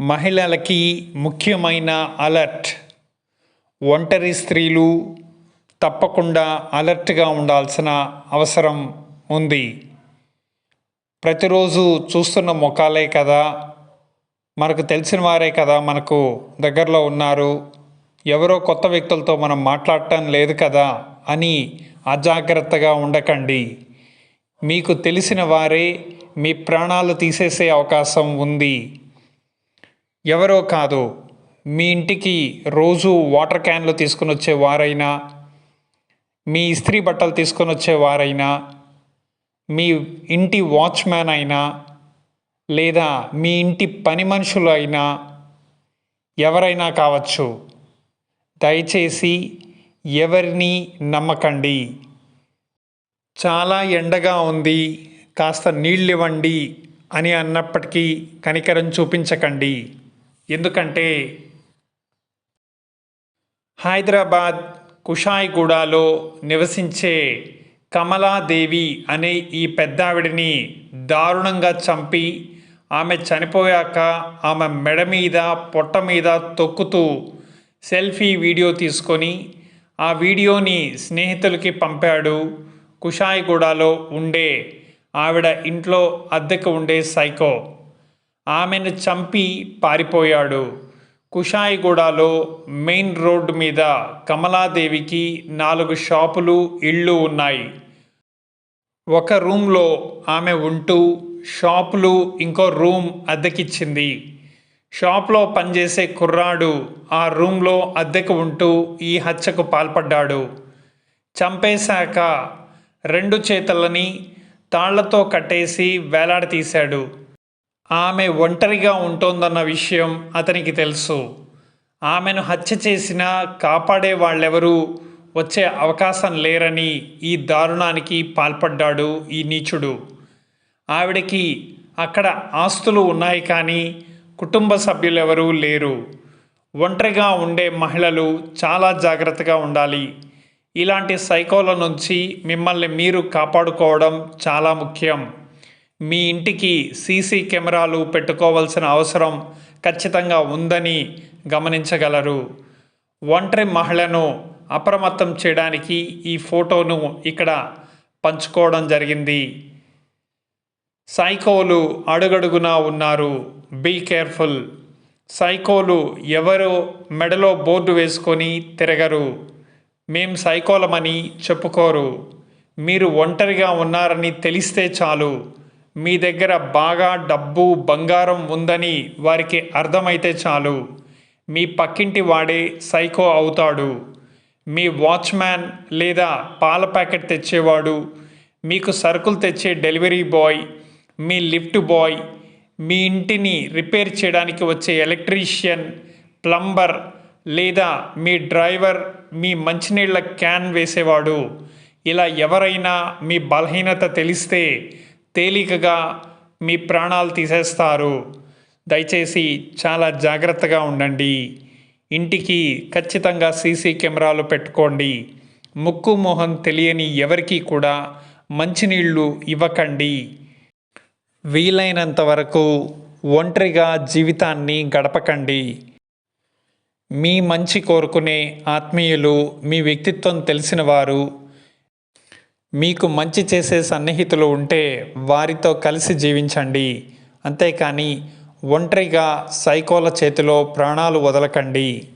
మహిళలకి ముఖ్యమైన అలర్ట్. ఒంటరి స్త్రీలు తప్పకుండా అలర్ట్గా ఉండాల్సిన అవసరం ఉంది. ప్రతిరోజు చూస్తున్న ముఖాలే కదా. మనకు తెలిసిన వారే కదా మనకు దగ్గరలో ఉన్నారు. ఎవరో కొత్త వ్యక్తులతో మనం మాట్లాడటం లేదు కదా అని అజాగ్రత్తగా ఉండకండి. మీకు తెలిసిన వారే మీ ప్రాణాలు తీసేసే అవకాశం ఉంది. ఎవరో కాదు మీ ఇంటికి రోజు వాటర్ క్యాన్లు తీసుకుని వచ్చేవారైనా మీ ఇస్త్రీ బట్టలు తీసుకొని వచ్చేవారైనా మీ ఇంటి వాచ్మ్యాన్ అయినా లేదా మీ ఇంటి పని మనుషులు అయినా ఎవరైనా కావచ్చు దయచేసి ఎవరిని నమ్మకండి. చాలా ఎండగా ఉంది కాస్త నీళ్ళు ఇవ్వండి అని అన్నప్పటికీ కనికరం చూపించకండి. ఎందుకంటే హైదరాబాద్ కుషాయిగూడలో నివసించే కమలాదేవి అనే ఈ పెద్దావిడిని దారుణంగా చంపి ఆమె చనిపోయాక ఆమె మెడ మీద పొట్ట మీద తొక్కుతూ సెల్ఫీ వీడియో తీసుకొని ఆ వీడియోని స్నేహితులకి పంపాడు. కుషాయిగూడలో ఉండే ఆవిడ ఇంట్లో అద్దెకు ఉండే సైకో. ఆమెను చంపి పారిపోయాడు. కుషాయిగూడలో మెయిన్ రోడ్డు మీద కమలాదేవికి నాలుగు షాపులు ఇళ్ళు ఉన్నాయి. ఒక రూమ్లో ఆమె ఉంటూ షాపులు ఇంకో రూమ్ అద్దెకిచ్చింది. షాప్లో పనిచేసే కుర్రాడు ఆ రూమ్లో అద్దెకు ఉంటూ ఈ హత్యకు పాల్పడ్డాడు. చంపేశాక రెండు చేతులని తాళ్ళతో కట్టేసి వేలాడతీశాడు. ఆమె ఒంటరిగా ఉంటోందన్న విషయం అతనికి తెలుసు. ఆమెను హత్య చేసినా కాపాడే వాళ్ళెవరూ వచ్చే అవకాశం లేరని ఈ దారుణానికి పాల్పడ్డాడు ఈ నీచుడు. ఆవిడకి అక్కడ ఆస్తులు ఉన్నాయి కానీ కుటుంబ సభ్యులెవరూ లేరు. ఒంటరిగా ఉండే మహిళలు చాలా జాగ్రత్తగా ఉండాలి. ఇలాంటి సైకోల నుంచి మిమ్మల్ని మీరు కాపాడుకోవడం చాలా ముఖ్యం. మీ ఇంటికి సీసీ కెమెరాలు పెట్టుకోవాల్సిన అవసరం ఖచ్చితంగా ఉందని గమనించగలరు. ఒంటరి మహిళను అప్రమత్తం చేయడానికి ఈ ఫోటోను ఇక్కడ పంచుకోవడం జరిగింది. సైకోలు అడుగడుగునా ఉన్నారు. Be careful. సైకోలు ఎవరో మెడలో బోర్డు వేసుకొని తిరగరు. మేం సైకోలమని చెప్పుకోరు. మీరు ఒంటరిగా ఉన్నారని తెలిస్తే చాలు. మీ దగ్గర బాగా డబ్బు బంగారం ఉందని వారికి అర్థమైతే చాలు. మీ పక్కింటి వాడే సైకో అవుతాడు. మీ వాచ్మ్యాన్ లేదా పాల ప్యాకెట్ తెచ్చేవాడు. మీకు సరుకులు తెచ్చే డెలివరీ బాయ్ మీ లిఫ్ట్ బాయ్ మీ ఇంటిని రిపేర్ చేయడానికి వచ్చే ఎలక్ట్రీషియన్ ప్లంబర్ లేదా మీ డ్రైవర్ మీ మంచినీళ్ళ క్యాన్ వేసేవాడు. ఇలా ఎవరైనా మీ బలహీనత తెలిస్తే తేలికగా మీ ప్రాణాలు తీసేస్తారు. దయచేసి చాలా జాగ్రత్తగా ఉండండి. ఇంటికి ఖచ్చితంగా సీసీ కెమెరాలు పెట్టుకోండి. ముక్కు మొహం తెలియని ఎవరికి కూడా మంచినీళ్ళు ఇవ్వకండి. వీలైనంత వరకు ఒంటరిగా జీవితాన్ని గడపకండి. మీ మంచి కోరుకునే ఆత్మీయులు మీ వ్యక్తిత్వం తెలిసిన వారు మీకు మంచి చేసే సన్నిహితులు ఉంటే వారితో కలిసి జీవించండి. అంతేకాని ఒంటరిగా సైకోల చేతిలో ప్రాణాలు వదలకండి.